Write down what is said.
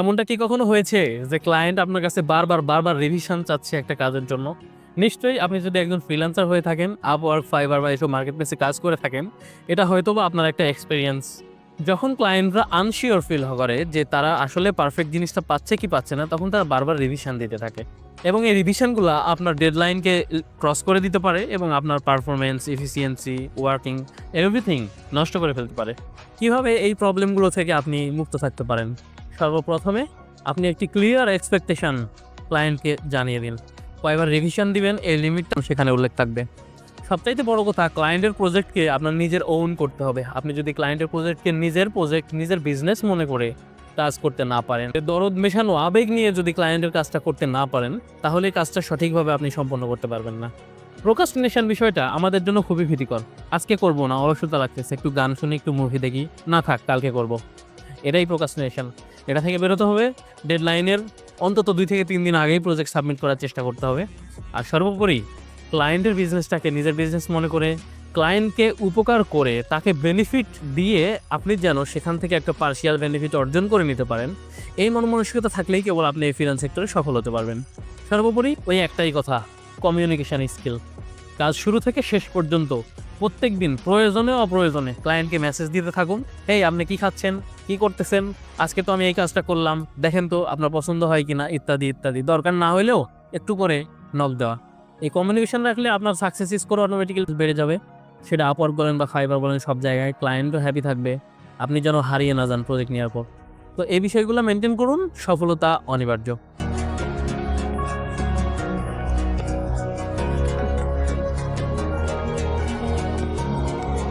এমনটা কি কখনো হয়েছে যে ক্লায়েন্ট আপনার কাছে বারবার বারবার রিভিশন চাচ্ছে একটা কাজের জন্য? নিশ্চয়ই আপনি যদি একজন ফ্রিল্যান্সার হয়ে থাকেন আপওয়ার্ক ফাইবার বা এসব মার্কেট প্লেসে কাজ করে থাকেন, এটা হয়তো বা আপনার একটা এক্সপিরিয়েন্স যখন ক্লায়েন্টরা আনশিওর ফিল করে যে তারা আসলে পারফেক্ট জিনিসটা পাচ্ছে কি পাচ্ছে না, তখন তারা বারবার রিভিশন দিতে থাকে। এবং এই রিভিশনগুলো আপনার ডেডলাইনকে ক্রস করে দিতে পারে এবং আপনার পারফরমেন্স এফিসিয়েন্সি ওয়ার্কিং এভরিথিং নষ্ট করে ফেলতে পারে। কীভাবে এই প্রবলেমগুলো থেকে আপনি মুক্ত থাকতে পারেন? সর্বপ্রথমে আপনি একটি ক্লিয়ার এক্সপেকটেশন ক্লায়েন্টকে জানিয়ে দিন। কয়বার রিভিশন দিবেন এই লিমিটটা সেখানে উল্লেখ থাকবে। সবচাইতে বড় কথা ক্লায়েন্টের প্রজেক্টকে আপনার নিজের ওন করতে হবে। আপনি যদি ক্লায়েন্টের প্রজেক্টকে নিজের প্রজেক্ট নিজের বিজনেস মনে করে কাজ করতে না পারেন, দরদ মেশানো আবেগ নিয়ে যদি ক্লায়েন্টের কাজটা করতে না পারেন, তাহলে কাজটা সঠিকভাবে আপনি সম্পন্ন করতে পারবেন না। প্রোকাস্টিনেশন বিষয়টা আমাদের জন্য খুবই ভীতিকর। আজকে করব না অলসতা লাগতেছে। একটু গান শুনে, একটু মুভি দেখি। না থাক, কালকে করব। এটাই প্রোকাস্টিনেশন এটা থেকে বেরোতে হবে। ডেডলাইনের অন্তত দুই থেকে তিন দিন আগেই প্রজেক্ট সাবমিট করার চেষ্টা করতে হবে। আর সর্বোপরি ক্লায়েন্টের বিজনেসটাকে নিজের বিজনেস মনে করে ক্লায়েন্টকে উপকার করে তাকে বেনিফিট দিয়ে আপনি যেন সেখান থেকে একটা পার্শিয়াল বেনিফিট অর্জন করে নিতে পারেন। এই মনমানসিকতা থাকলেই কেবল আপনি এই ফিনান্স সেক্টরে সফল হতে পারবেন। সর্বোপরি ওই একটাই কথা কমিউনিকেশান স্কিল কাজ শুরু থেকে শেষ পর্যন্ত প্রত্যেক দিন প্রয়োজনে অপ্রয়োজনে ক্লায়েন্টকে মেসেজ দিতে থাকুন। এই আপনি কি খাচ্ছেন? কি করতেছেন? আজকে তো আমি এই কাজটা করলাম। দেখেন তো আপনার পছন্দ হয় কিনা? ইত্যাদি ইত্যাদি। দরকার না হলেও একটু করে নক দেওয়া। এই কমিউনিকেশন রাখলে আপনার সাকসেস স্কোর অটোমেটিক্যালি বেড়ে যাবে। সেটা আপওয়ার্ক বলেন বা ফাইবার বলেন, সব জায়গায় ক্লায়েন্টও হ্যাপি থাকবে। আপনি যেন হারিয়ে না যান প্রজেক্ট নেওয়ার পর। তো এই বিষয়গুলো মেনটেন করুন। সফলতা অনিবার্য।